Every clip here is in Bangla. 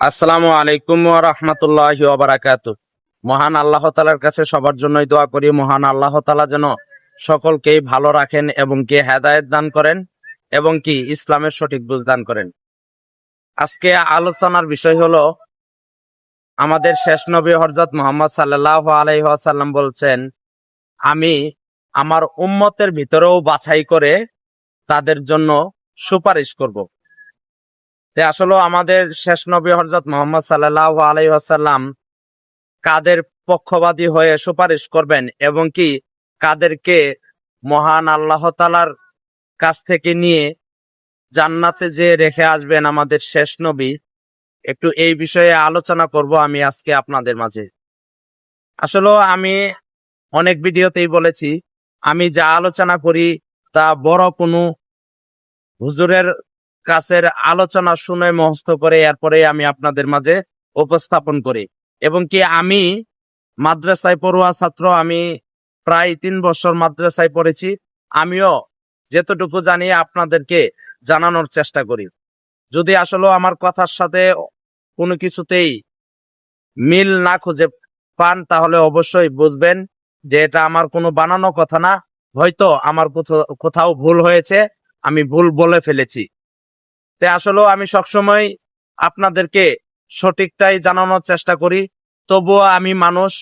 আসসালামু আলাইকুম রহমতুল্লাহ বারাকাত মহান আল্লাহ তালার কাছে সবার জন্যই দোয়া করি, মহান আল্লাহ তালা যেন সকলকেই ভালো রাখেন এবং কি হেদায়েত দান করেন এবং কি ইসলামের সঠিক বুঝ দান করেন। আজকে আলোচনার বিষয় হলো, আমাদের শেষ নবী হরজত মোহাম্মদ সাল্লাহ আলাইসাল্লাম বলছেন, আমি আমার উম্মতের ভিতরেও বাছাই করে তাদের জন্য সুপারিশ করব। তে আসলে আমাদের শেষ নবী হরজত মোহাম্মদ সাল্লাহ আলাইসাল্লাম কাদের পক্ষবাদী হয়ে সুপারিশ করবেন এবং কি কাদেরকে মহান আল্লাহ তালার কাছ থেকে নিয়ে জান্নাতে যে রেখে আসবেন আমাদের শেষ নবী, একটু এই বিষয়ে আলোচনা করব আমি আজকে আপনাদের মাঝে। আসলে আমি অনেক ভিডিওতেই বলেছি, আমি যা আলোচনা করি তা বড় কোনো হুজুরের কাছের আলোচনা শুনে মহস্ত করে এরপরে আমি আপনাদের মাঝে উপস্থাপন করি। এবং কি আমি মাদ্রাসায় পড়ুয়া ছাত্র, আমি প্রায় তিন বছর মাদ্রাসায় পড়েছি। আমিও যেতটুকু জানি আপনাদেরকে জানানোর চেষ্টা করি। যদি আসলে আমার কথার সাথে কোনো কিছুতেই মিল না খুঁজে পান, তাহলে অবশ্যই বুঝবেন যে এটা আমার কোনো বানানো কথা না। হয়তো আমার কোথাও ভুল হয়েছে, আমি ভুল বলে ফেলেছি। তে আসলেও আমি সবসময় আপনাদেরকে সঠিকটাই জানানোর চেষ্টা করি। তবুও আমি মানুষ,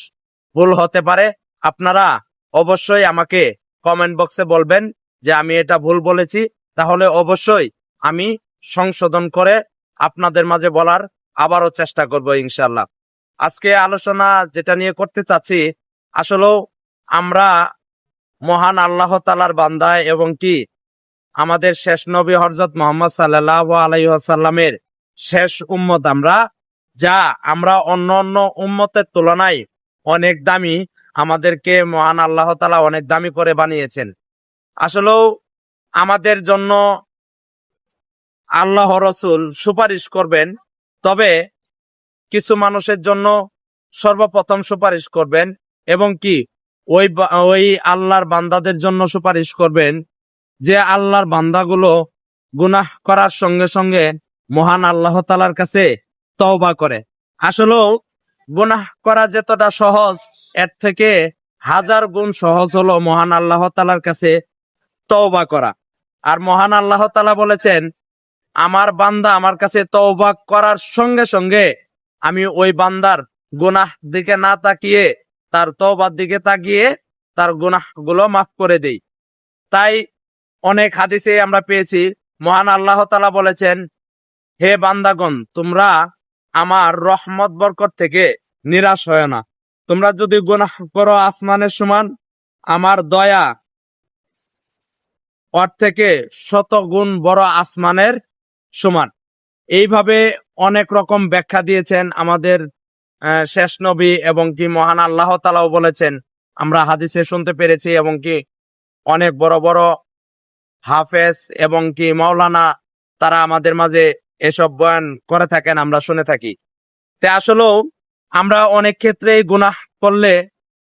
ভুল হতে পারে। আপনারা অবশ্যই আমাকে কমেন্ট বক্সে বলবেন যে আমি এটা ভুল বলেছি। তাহলে অবশ্যই আমি সংশোধন করে আপনাদের মাঝে বলার আবারও চেষ্টা করব ইনশাল্লাহ আজকে আলোচনা যেটা নিয়ে করতে চাচ্ছি, আসলেও আমরা মহান আল্লাহ তালার বান্দায় এবং কি আমাদের শেষ নবী হরজত মোহাম্মদ সাল্লাহ আলাইসাল্লামের শেষ উম্মত আমরা, যা আমরা অন্য অন্য উম্মতের তুলনায় অনেক দামি, আমাদেরকে মহান আল্লাহ তালা অনেক দামি করে বানিয়েছেন। আসলেও আমাদের জন্য আল্লাহ রসুল সুপারিশ করবেন, তবে কিছু মানুষের জন্য সর্বপ্রথম সুপারিশ করবেন এবং কি, ওই ওই আল্লাহর বান্দাদের জন্য সুপারিশ করবেন যে আল্লাহর বান্দাগুলো গুনাহ করার সঙ্গে সঙ্গে মহান আল্লাহ তালার কাছে তওবা করে। আসলেও গুনাহ করা যতটা সহজ, এর থেকে হাজার গুণ সহজ হলো মহান আল্লাহ তালার কাছে তওবা করা। আর মহান আল্লাহ তালা বলেছেন, আমার বান্দা আমার কাছে তওবা করার সঙ্গে সঙ্গে আমি ওই বান্দার গুনাহ দিকে না তাকিয়ে, তার তওবার দিকে তাকিয়ে তার গুনাহগুলো মাফ করে দেই। তাই অনেক হাদিসে আমরা পেয়েছি। মহান আল্লাহ তালা বলেছেন, হে বান্দাগণ, তোমরা আমার রহমত বরকত থেকে নিরাশ হয় না। তোমরা যদি গুনাহ করো আসমানের সমান, আমার দয়া ওর থেকে শত গুণ বড় আসমানের সমান। এইভাবে অনেক রকম ব্যাখ্যা দিয়েছেন আমাদের শেষ নবী এবং কি মহান আল্লাহ তালাও বলেছেন। আমরা হাদিসে শুনতে পেরেছি এবং কি অনেক বড় বড় হাফেজ এবং কি মাওলানা, তারা আমাদের মাঝে এসব বয়ান করে থাকেন, আমরা শুনে থাকি। তে আসলেও আমরা অনেক ক্ষেত্রেই গুনাহ করলে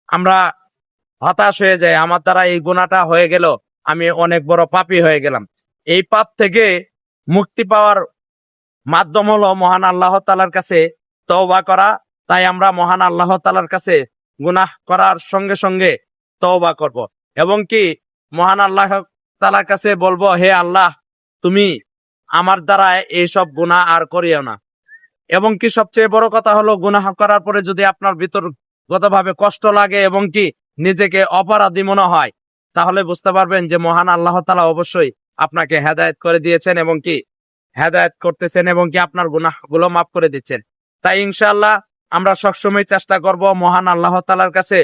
আমরা হতাশ হয়ে যাই। আমার দ্বারা এই গুণাটা হয়ে গেল, আমি অনেক বড় পাপী হয়ে গেলাম। এই পাপ থেকে মুক্তি পাওয়ার মাধ্যম হলো মহান আল্লাহ তালার কাছে তওবা করা। তাই আমরা মহান আল্লাহ তালার কাছে গুনাহ করার সঙ্গে সঙ্গে তওবা করব। এবং কি মহান আল্লাহ তালার কাছে বলব, হে আল্লাহ, তুমি আমার দ্বারা এইসব গুনাহ আর করিও না। এবং কি সবচেয়ে বড় কথা হলো, গুনাহ করার পরে যদি আপনার ভিতরগতভাবে কষ্ট লাগে এবং কি নিজেকে অপরাধী মনে হয়, তাহলে বুঝতে পারবেন যে মহান আল্লাহ তালা অবশ্যই আপনাকে হেদায়েত করে দিয়েছেন এবং কি হেদায়ত করতেছেন এবং কি আপনার গুনাহগুলো মাফ করে দিচ্ছেন। তাই ইনশাআল্লাহ আমরা সবসময় চেষ্টা করব মহান আল্লাহ তালার কাছে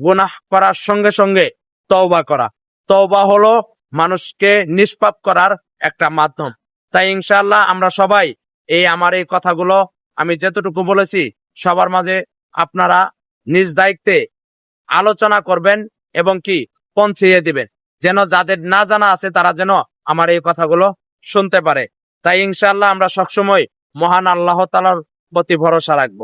গুনাহ করার সঙ্গে সঙ্গে তওবা করা। তওবা হলো মানুষকে নিষ্পাপ করার একটা মাধ্যম। তাই ইনশাআল্লাহ আমরা সবাই এই আমার এই কথাগুলো আমি যতটুকু বলেছি, সবার মাঝে আপনারা নিজ দায়িত্বে আলোচনা করবেন এবং কি পৌঁছিয়ে দিবেন। যেন যাদের না জানা আছে তারা যেন আমার এই কথাগুলো শুনতে পারে। তাই ইনশাআল্লাহ আমরা সবসময় মহান আল্লাহ তালার প্রতি ভরসা রাখব।